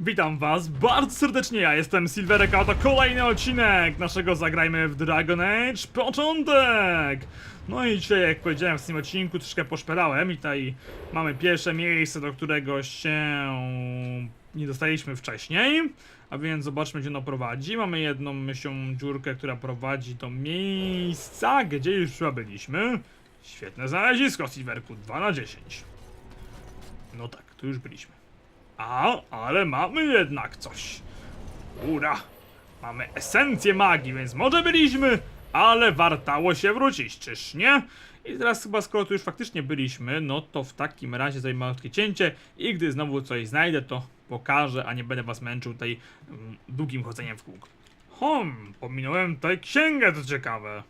Witam was bardzo serdecznie, ja jestem Silverek, a to kolejny odcinek naszego Zagrajmy w Dragon Age początek! No i dzisiaj, jak powiedziałem w tym odcinku, troszkę poszperałem i tutaj mamy pierwsze miejsce, do którego się nie dostaliśmy wcześniej. A więc zobaczmy, gdzie ono prowadzi. Mamy jedną myślą dziurkę, która prowadzi do miejsca, gdzie już chyba byliśmy. Świetne znalezisko, Silverku, 2 na 10. No tak, tu już byliśmy. A, ale mamy jednak coś. Ura! Mamy esencję magii, więc może byliśmy, ale wartało się wrócić, czyż nie? I teraz chyba skoro tu już faktycznie byliśmy, no to w takim razie zrobimy malutkie cięcie i gdy znowu coś znajdę, to pokażę, a nie będę was męczył tutaj mm, długim chodzeniem w kółko. Hom, pominąłem tutaj księgę, to ciekawe.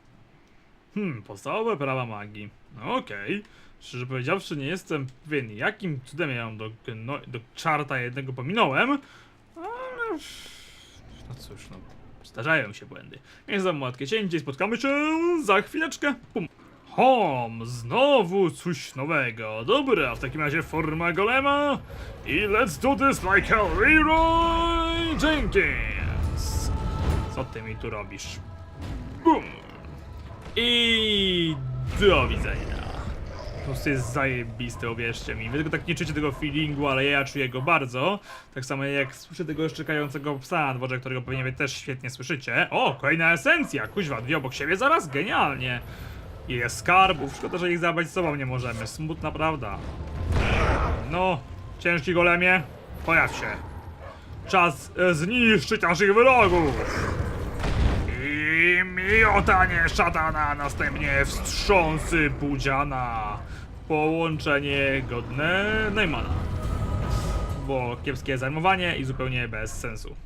Hmm, podstawowe prawa magii. No okej. Szczerze powiedziawszy, nie jestem pewien, jakim cudem ja ją do, no, do czarta jednego pominąłem, ale... No cóż, no, zdarzają się błędy. Więc za młotkie cięcie spotkamy się za chwileczkę. Pum. Hom, znowu coś nowego. Dobra, w takim razie forma golema i let's do this like a Leroy Jenkins. Co ty mi tu robisz? Bum. I do widzenia. Prostu jest zajebisty, uwierzcie mi. Wy tylko tak nie czujecie tego feelingu, ale ja czuję go bardzo. Tak samo jak słyszę tego szczekającego psa na dworze, którego pewnie wy też świetnie słyszycie. O, kolejna esencja! Kuźwa, dwie obok siebie zaraz? Genialnie! Ile skarbów, szkoda, że ich zabrać z sobą nie możemy. Smutna prawda. No, ciężki golemie, pojaw się. Czas e, zniszczyć naszych wrogów! I miotanie szatana, następnie wstrząsy budziana. Połączenie godne Neymana. Bo kiepskie zajmowanie i zupełnie bez sensu.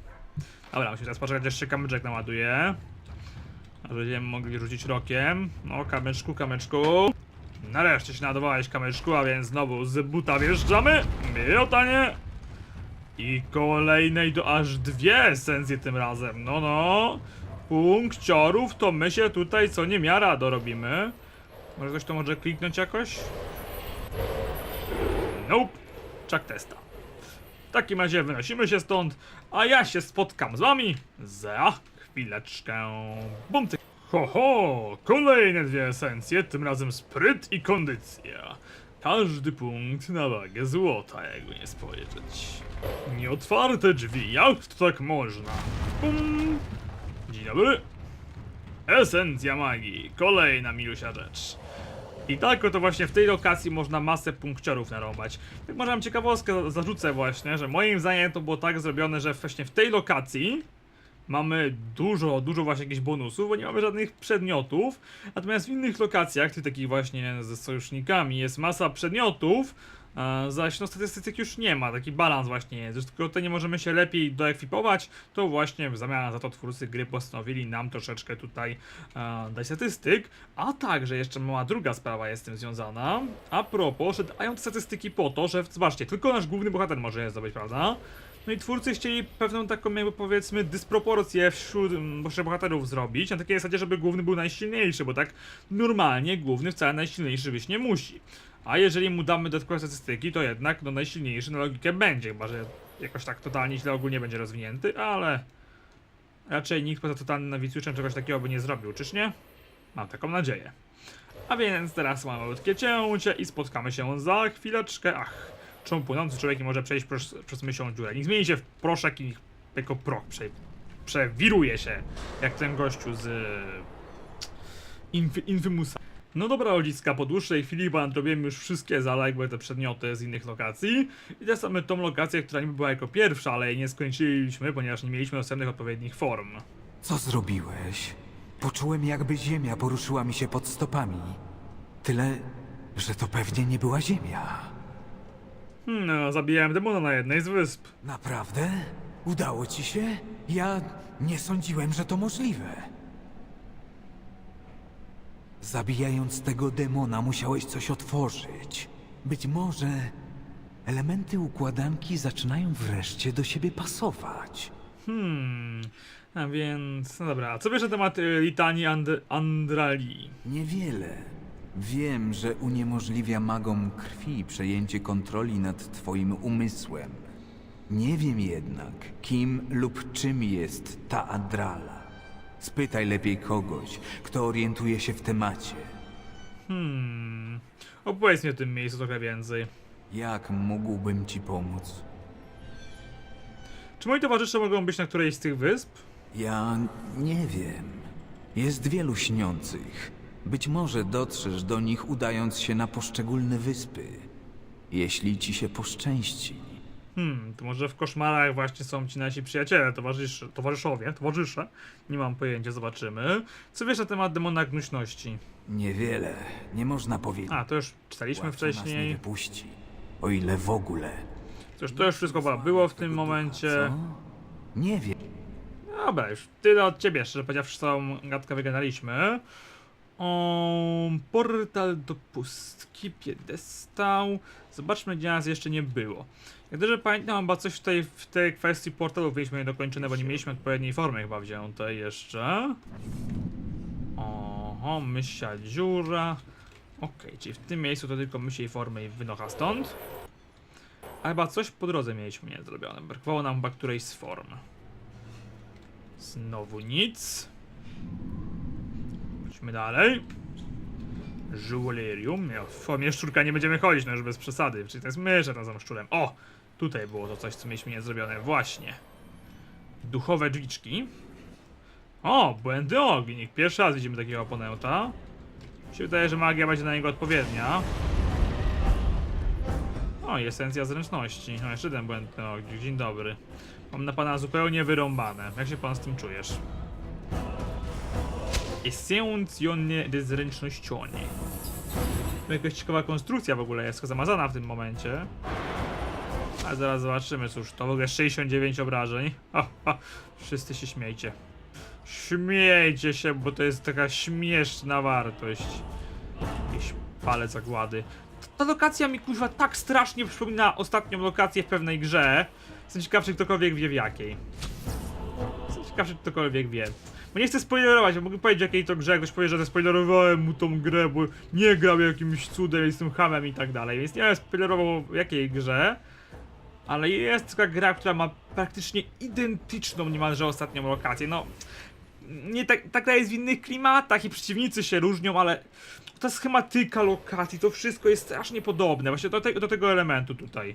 Dobra, musimy teraz poczekać, aż się kamyczek naładuje. Będziemy mogli rzucić rokiem. No, kamyczku, kamyczku. Nareszcie się nadawałeś kamyczku, a więc znowu z buta wjeżdżamy. Miotanie. I kolejnej to aż dwie esencje tym razem. No, no. Punkciorów to my się tutaj co nie miara dorobimy. Może ktoś to może kliknąć jakoś? Nope. Czak testa. W takim razie wynosimy się stąd, a ja się spotkam z wami za chwileczkę. Bum ty. Ho ho! Kolejne dwie esencje, tym razem spryt i kondycja. Każdy punkt na wagę złota, jakby nie spojrzeć. Nieotwarte drzwi, jak to tak można? Bum. Dzień dobry. Esencja magii. Kolejna milusia rzecz. I tak oto właśnie w tej lokacji można masę punkciorów narąbać. Tak może mam ciekawostkę zarzucę właśnie, że moim zdaniem to było tak zrobione, że właśnie w tej lokacji mamy dużo, dużo właśnie jakichś bonusów, bo nie mamy żadnych przedmiotów. Natomiast w innych lokacjach, tych takich właśnie ze sojusznikami, jest masa przedmiotów, zaś no statystyk już nie ma, taki balans właśnie jest. Tylko te nie możemy się lepiej doekwipować, to właśnie w zamian za to twórcy gry postanowili nam troszeczkę tutaj e, dać statystyk. A także jeszcze mała druga sprawa jest z tym związana. A propos, że dają te statystyki po to, że zobaczcie, tylko nasz główny bohater może je zdobyć, prawda? No i twórcy chcieli pewną taką jakby powiedzmy dysproporcję wśród mm, naszych bohaterów zrobić, na takiej zasadzie, żeby główny był najsilniejszy, bo tak normalnie główny wcale najsilniejszy być nie musi. A jeżeli mu damy dodatkowe statystyki, to jednak no najsilniejszy na logikę będzie, chyba że jakoś tak totalnie źle ogólnie będzie rozwinięty, ale raczej nikt poza totalnym nowicjuszem czegoś takiego by nie zrobił, czyż nie? Mam taką nadzieję. A więc teraz mamy malutkie cięcie i spotkamy się za chwileczkę. Ach, czemu płynący człowiek nie może przejść przez, przez myślą dziurę? Niech zmieni się w proszek i jako proch prze, przewiruje się, jak ten gościu z Inf Infimusa. No dobra, Oliska, po dłuższej chwili bo nadrobiłem już wszystkie zaległe te przedmioty z innych lokacji. I teraz mamy tą lokację, która niby była jako pierwsza, ale jej nie skończyliśmy, ponieważ nie mieliśmy dostępnych odpowiednich form. Co zrobiłeś? Poczułem, jakby ziemia poruszyła mi się pod stopami. Tyle, że to pewnie nie była ziemia. No, zabijałem demona na jednej z wysp. Naprawdę? Udało ci się? Ja nie sądziłem, że to możliwe. Zabijając tego demona, musiałeś coś otworzyć. Być może elementy układanki zaczynają wreszcie do siebie pasować. Hmm, a więc, no dobra, a co wiesz na temat y, litanii and Andrali? Niewiele. Wiem, że uniemożliwia magom krwi przejęcie kontroli nad twoim umysłem. Nie wiem jednak, kim lub czym jest ta Adrala. Spytaj lepiej kogoś, kto orientuje się w temacie. Hmm. Opowiedz mi o tym miejscu trochę więcej. Jak mógłbym ci pomóc? Czy moi towarzysze mogą być na którejś z tych wysp? Ja nie wiem. Jest wielu śniących. Być może dotrzesz do nich udając się na poszczególne wyspy. Jeśli ci się poszczęści. Hmm, to może w koszmarach właśnie są ci nasi przyjaciele, towarzysze, towarzyszowie, towarzysze. Nie mam pojęcia, zobaczymy. Co wiesz na temat demona gnuśności? Niewiele. Nie można powiedzieć. A, to już czytaliśmy Łatwo nas nie wcześniej. wypuści. O ile w ogóle. Cóż, to już wszystko chyba było w tym momencie. Co? Nie wiem. Dobra, już tyle od ciebie, szczerze powiedziawszy, całą gadkę wygadaliśmy. O, portal do pustki, piedestał. Zobaczmy, gdzie nas jeszcze nie było. Jak dobrze pamiętam, chyba coś tutaj w tej kwestii portalów mieliśmy niedokończone, bo nie mieliśmy odpowiedniej formy chyba wziętej jeszcze. Oho, mysia dziura. Okej, czyli w tym miejscu to tylko mysiej formy i wynocha stąd. A chyba coś po drodze mieliśmy nie zrobione. Brakowało nam chyba którejś z form. Znowu nic. Idźmy dalej. Żuwelerium. Nie, w formie szczurka nie będziemy chodzić, no już bez przesady. Czyli to jest mysz razem z szczurem. O! Tutaj było to coś, co mieliśmy nie zrobione. Właśnie. Duchowe drzwiczki. O! Błędy ognik. Pierwszy raz widzimy takiego oponenta. Mi się wydaje, że magia będzie na niego odpowiednia. O, esencja zręczności. No, jeszcze jeden błędny ognik. Dzień dobry. Mam na pana zupełnie wyrąbane. Jak się pan z tym czujesz? Esencjone de zręcznościone. To Jakaś ciekawa konstrukcja w ogóle jest zamazana w tym momencie. Ale zaraz zobaczymy, cóż, to w ogóle 69 obrażeń. Ha, ha. Wszyscy się śmiejcie. Śmiejcie się, bo to jest taka śmieszna wartość. Jakiś palec zagłady. Ta lokacja mi kuźwa tak strasznie przypomina ostatnią lokację w pewnej grze. Jestem ciekaw, ktokolwiek wie w jakiej. Jestem ciekaw, ktokolwiek wie. Bo nie chcę spoilerować, bo mogę powiedzieć jakiej to grze, ktoś powie, że zaspoilerowałem mu tą grę, bo nie grał jakimś cudem, jestem hamem i tak dalej, więc nie będę spoilerował jakiej grze. Ale jest taka gra, która ma praktycznie identyczną niemalże ostatnią lokację, no... Nie tak, tak jest w innych klimatach i przeciwnicy się różnią, ale ta schematyka lokacji, to wszystko jest strasznie podobne, właśnie do, te, do tego elementu tutaj.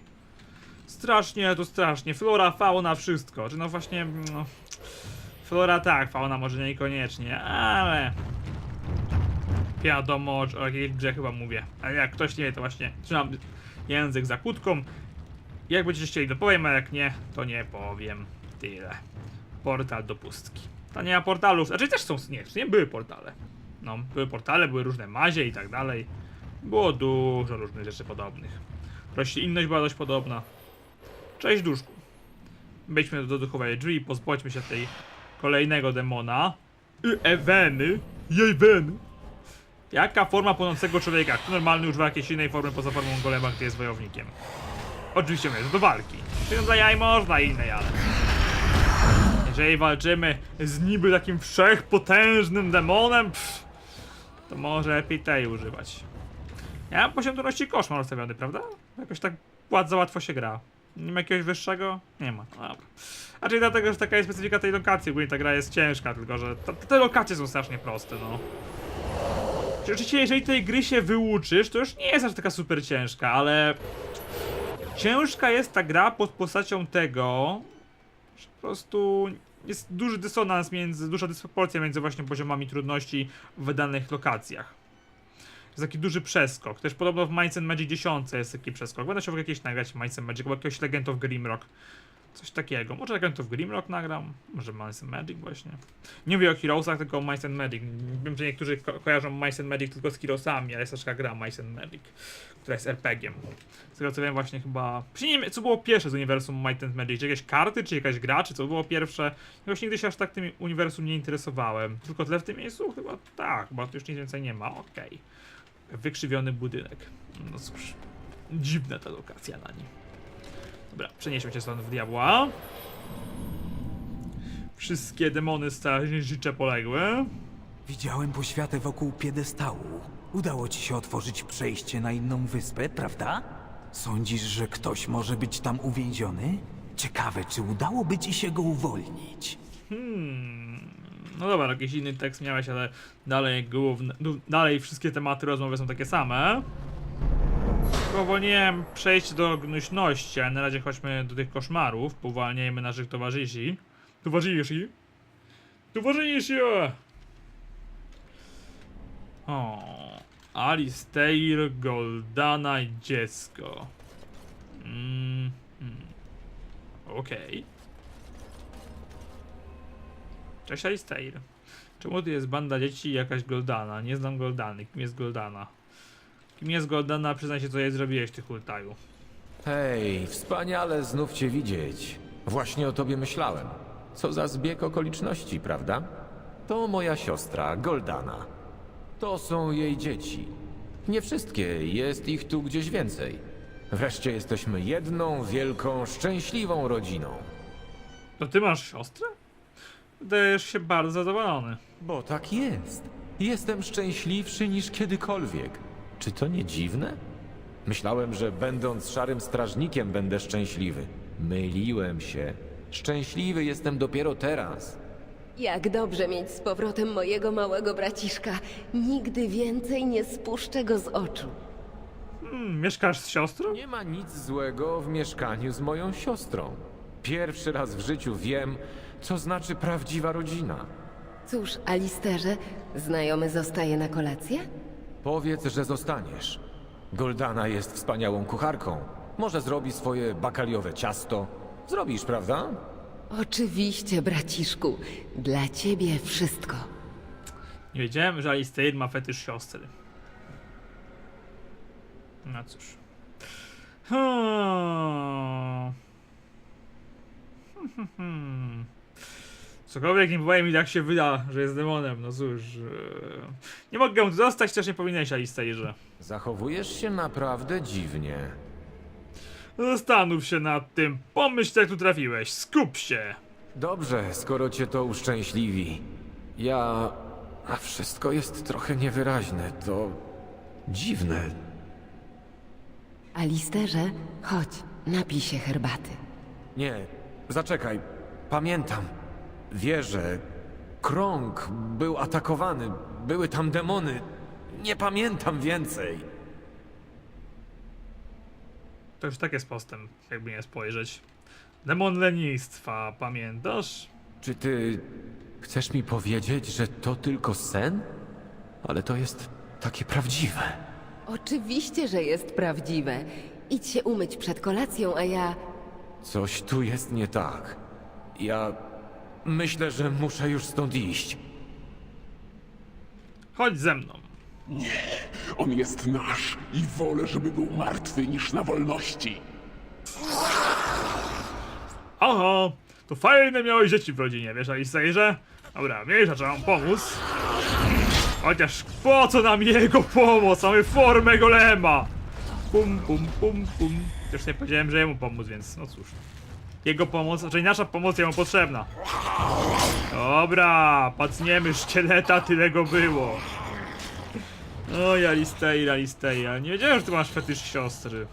Strasznie, to strasznie. Flora, fauna, wszystko. Czy no właśnie. No, flora tak, fauna może niekoniecznie, ale. Wiadomo, o jakiej grze chyba mówię. Ale jak ktoś nie wie, to właśnie trzymam język za kłódką. Jak będziecie chcieli, to powiem, a jak nie, to nie powiem. Tyle. Portal do pustki. To nie ma portalów. Znaczy też są. Nie, nie były portale. No, były portale, były różne mazie i tak dalej. Było dużo różnych rzeczy podobnych. Roślinność była dość podobna. Cześć duszku. Wejdźmy do duchowej drzwi i pozbądźmy się tej kolejnego demona. Eweny. Jej weny. Jaka forma płonącego człowieka? Kto normalny używa jakiejś innej formy poza formą golema, gdy jest wojownikiem? Oczywiście jest do walki. Czyli dla jaj można innej, ale... Jeżeli walczymy z niby takim wszechpotężnym demonem, pff, to może lepiej tej używać. Ja mam poziom trudności koszmar ustawiony, prawda? Jakoś tak bardzo łatwo się gra. Nie ma jakiegoś wyższego? Nie ma. Dobra. Czyli dlatego, że taka jest specyfika tej lokacji, bo ta gra jest ciężka, tylko że ta, te lokacje są strasznie proste, no. Czyli Oczywiście, jeżeli tej gry się wyuczysz, to już nie jest aż taka super ciężka, ale... Ciężka jest ta gra pod postacią tego, że po prostu jest duży dysonans między, duża dysproporcja między właśnie poziomami trudności w danych lokacjach. Jest taki duży przeskok. Też podobno w Minds and Magic 10 jest taki przeskok. Będę chciał jakieś nagrać w Minds Magic, albo jakiegoś Legend of Grimrock. Coś takiego. Może Legend of Grimrock nagram? Może Minds and Magic właśnie. Nie mówię o Heroesach, tylko o Minds and Magic. Wiem, że niektórzy ko kojarzą Minds and Magic tylko z Heroesami, ale jest też taka gra Minds Magic, która jest RPG-iem. Z tego co wiem właśnie chyba... Wiem, co było pierwsze z uniwersum Might and Magic? Czy jakieś karty, czy jakaś gra, czy co było pierwsze? Właśnie nigdy się aż tak tym uniwersum nie interesowałem. Tylko tyle w tym miejscu? Chyba tak, bo tu już nic więcej nie ma. Okej. Wykrzywiony budynek. No cóż, dziwna ta lokacja na nim. Dobra, przenieśmy się stąd w diabła. Wszystkie demony strażnicze poległy. Widziałem poświatę wokół piedestału. Udało ci się otworzyć przejście na inną wyspę, prawda? Sądzisz, że ktoś może być tam uwięziony? Ciekawe, czy udałoby ci się go uwolnić. No dobra, jakiś inny tekst miałeś, ale dalej główne, no, dalej wszystkie tematy rozmowy są takie same. Powolniłem przejść do gnuśności, ale na razie chodźmy do tych koszmarów. Powalniajmy naszych towarzyszy. Towarzyszy? Towarzyszy! O, Alistair, Goldana i dziecko. Mm, mm. Okej. Cześć Alistair. Czemu tu jest banda dzieci i jakaś Goldana? Nie znam Goldany. Kim jest Goldana? Kim jest Goldana? Przyznaj się, co jej zrobiłeś, ty hultaju. Hej, wspaniale znów cię widzieć. Właśnie o tobie myślałem. Co za zbieg okoliczności, prawda? To moja siostra, Goldana. To są jej dzieci. Nie wszystkie, jest ich tu gdzieś więcej. Wreszcie jesteśmy jedną wielką, szczęśliwą rodziną. To ty masz siostrę? Wydajesz się bardzo zadowolony. Bo tak jest. Jestem szczęśliwszy niż kiedykolwiek. Czy to nie dziwne? Myślałem, że będąc szarym strażnikiem będę szczęśliwy. Myliłem się. Szczęśliwy jestem dopiero teraz. Jak dobrze mieć z powrotem mojego małego braciszka. Nigdy więcej nie spuszczę go z oczu. Hmm, mieszkasz z siostrą? Nie ma nic złego w mieszkaniu z moją siostrą. Pierwszy raz w życiu wiem, co znaczy prawdziwa rodzina. Cóż, Alisterze, znajomy zostaje na kolację? Powiedz, że zostaniesz. Goldana jest wspaniałą kucharką. Może zrobi swoje bakaliowe ciasto. Zrobisz, prawda? Oczywiście, braciszku. Dla ciebie wszystko. Nie wiedziałem, że Alistair ma fetysz siostry. No cóż. Hmm. Hmm, hmm, hmm. Cokolwiek nie powie mi, tak się wyda, że jest demonem. No cóż. e, Nie mogę tu zostać, też nie powinieneś, Alistairze. Zachowujesz się naprawdę dziwnie. Zastanów się nad tym. Pomyśl, jak tu trafiłeś. Skup się. Dobrze, skoro cię to uszczęśliwi. Ja. A wszystko jest trochę niewyraźne. To. dziwne. Alisterze, chodź, napij się herbaty. Nie, zaczekaj. Pamiętam. Wierzę. Krąg był atakowany. Były tam demony. Nie pamiętam więcej. To już tak jest postęp, jakby nie spojrzeć. Demon lenistwa, pamiętasz? Czy ty chcesz mi powiedzieć, że to tylko sen? Ale to jest takie prawdziwe. Oczywiście, że jest prawdziwe. Idź się umyć przed kolacją, a ja... Coś tu jest nie tak. Ja myślę, że muszę już stąd iść. Chodź ze mną. On jest nasz i wolę, żeby był martwy niż na wolności. Aha, to fajne miałeś dzieci w rodzinie, wiesz, Alistairze? Dobra, mniejsza, trzeba mu pomóc. Chociaż po co nam jego pomoc? Mamy formę golema! Pum, pum, pum, pum. Też nie powiedziałem, że jemu pomóc, więc no cóż. Jego pomoc, czyli nasza pomoc jemu potrzebna. Dobra, pacniemy szkieleta, tyle go było. Oj, Alistair, ale nie wiedziałem, że ty masz fetysz siostry.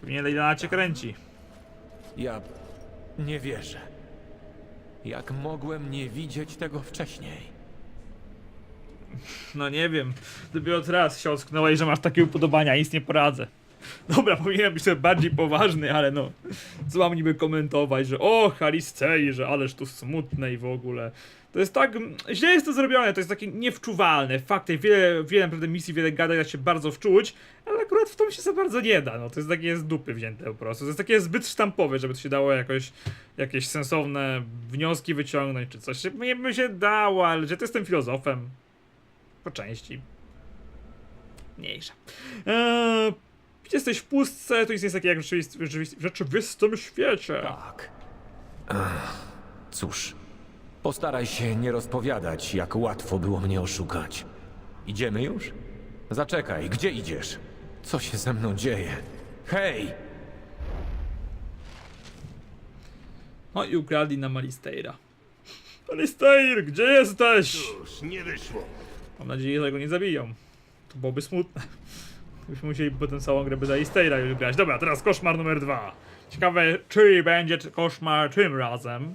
Pewnie Leila cię kręci. Ja nie wierzę. Jak mogłem nie widzieć tego wcześniej? No nie wiem, dopiero teraz się ocknąłeś, że masz takie upodobania, nic nie poradzę. Dobra, powinienem być trochę bardziej poważny, ale no, co mam niby komentować, że o, Alistairze, ależ tu smutne i w ogóle. To jest tak, źle jest to zrobione, to jest takie niewczuwalne. Fakty, wiele, wiele naprawdę misji, wiele gadań da się bardzo wczuć, ale akurat w to mi się za bardzo nie da, no to jest takie z dupy wzięte po prostu. To jest takie zbyt sztampowe, żeby to się dało jakoś, jakieś sensowne wnioski wyciągnąć czy coś. Nie by się dało, ale że to jestem filozofem. Po części. Mniejsza. Eee, jesteś w pustce, to jest takie jak w rzeczywist- w rzeczywist- w rzeczywistym świecie. Tak. Ach, cóż, postaraj się nie rozpowiadać, jak łatwo było mnie oszukać. Idziemy już? Zaczekaj, gdzie idziesz? Co się ze mną dzieje? Hej! No i ukradli nam Alistaira. Alistair, gdzie jesteś? Już nie wyszło. Mam nadzieję, że go nie zabiją. To byłoby smutne. Byśmy musieli potem całą grę bez Alistaira już grać. Dobra, teraz koszmar numer dwa. Ciekawe, czy będzie koszmar tym razem.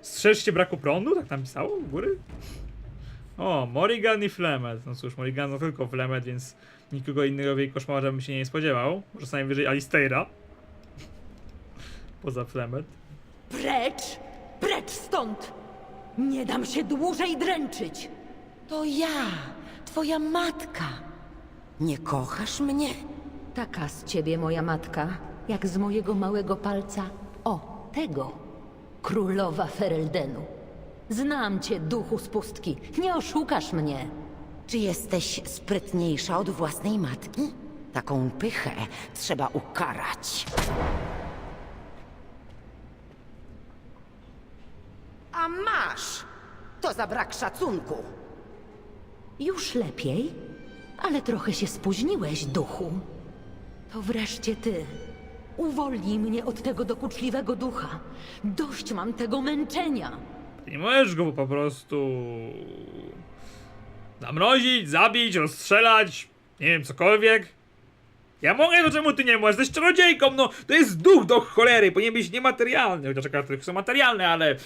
Strzeżcie braku prądu? Tak tam pisało u góry? O, Morrigan i Flemet. No cóż, Morrigan to tylko Flemet, więc nikogo innego w jej koszmarze bym się nie spodziewał. Może co najwyżej Alistaira. Poza Flemet. Precz! Precz stąd! Nie dam się dłużej dręczyć! To ja, twoja matka. Nie kochasz mnie? Taka z ciebie moja matka, jak z mojego małego palca. O, tego! Królowa Fereldenu. Znam cię, duchu z pustki. Nie oszukasz mnie. Czy jesteś sprytniejsza od własnej matki? Taką pychę trzeba ukarać. A masz! To za brak szacunku. Już lepiej, ale trochę się spóźniłeś, duchu. To wreszcie ty. Uwolnij mnie od tego dokuczliwego ducha. Dość mam tego męczenia. Nie możesz go po prostu zamrozić, zabić, rozstrzelać, nie wiem, cokolwiek. Ja mogę, to czemu ty nie możesz? Jesteś czarodziejką, no! To jest duch do cholery, powinien być niematerialny. Chociaż akurat są materialne, ale...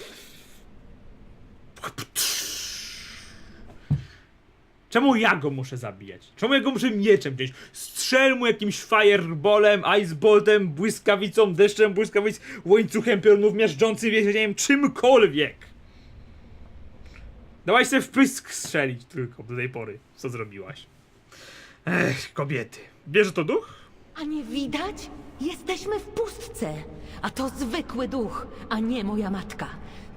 Czemu ja go muszę zabijać? Czemu ja go muszę mieczem gdzieś? Strzel mu jakimś fireballem, iceboltem, błyskawicą, deszczem błyskawic, łańcuchem piorunów miażdżącym, nie wiem, czymkolwiek. Dawaj sobie w pysk strzelić tylko do tej pory. Co zrobiłaś? Ech, kobiety. Bierze to duch? A nie widać? Jesteśmy w pustce. A to zwykły duch, a nie moja matka.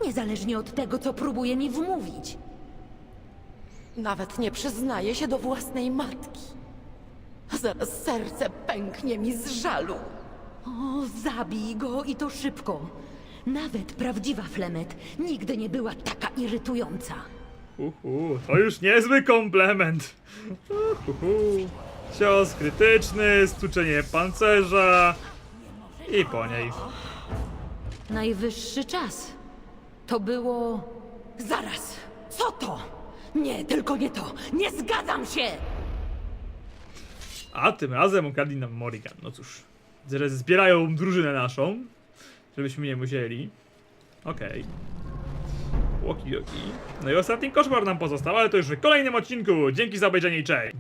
Niezależnie od tego, co próbuje mi wmówić. Nawet nie przyznaje się do własnej matki. Zaraz serce pęknie mi z żalu. O, zabij go i to szybko. Nawet prawdziwa Flemet nigdy nie była taka irytująca. Uhu, to już niezły komplement. Uhu. Cios krytyczny, stuczenie pancerza i po niej. Najwyższy czas. To było. Zaraz! Co to? Nie, tylko nie to. Nie zgadzam się! A tym razem ukradli nam Morrigan. No cóż, zaraz zbierają drużynę naszą, żebyśmy nie musieli. Okej. Łoki, No i ostatni koszmar nam pozostał, ale to już w kolejnym odcinku. Dzięki za obejrzenie i cześć!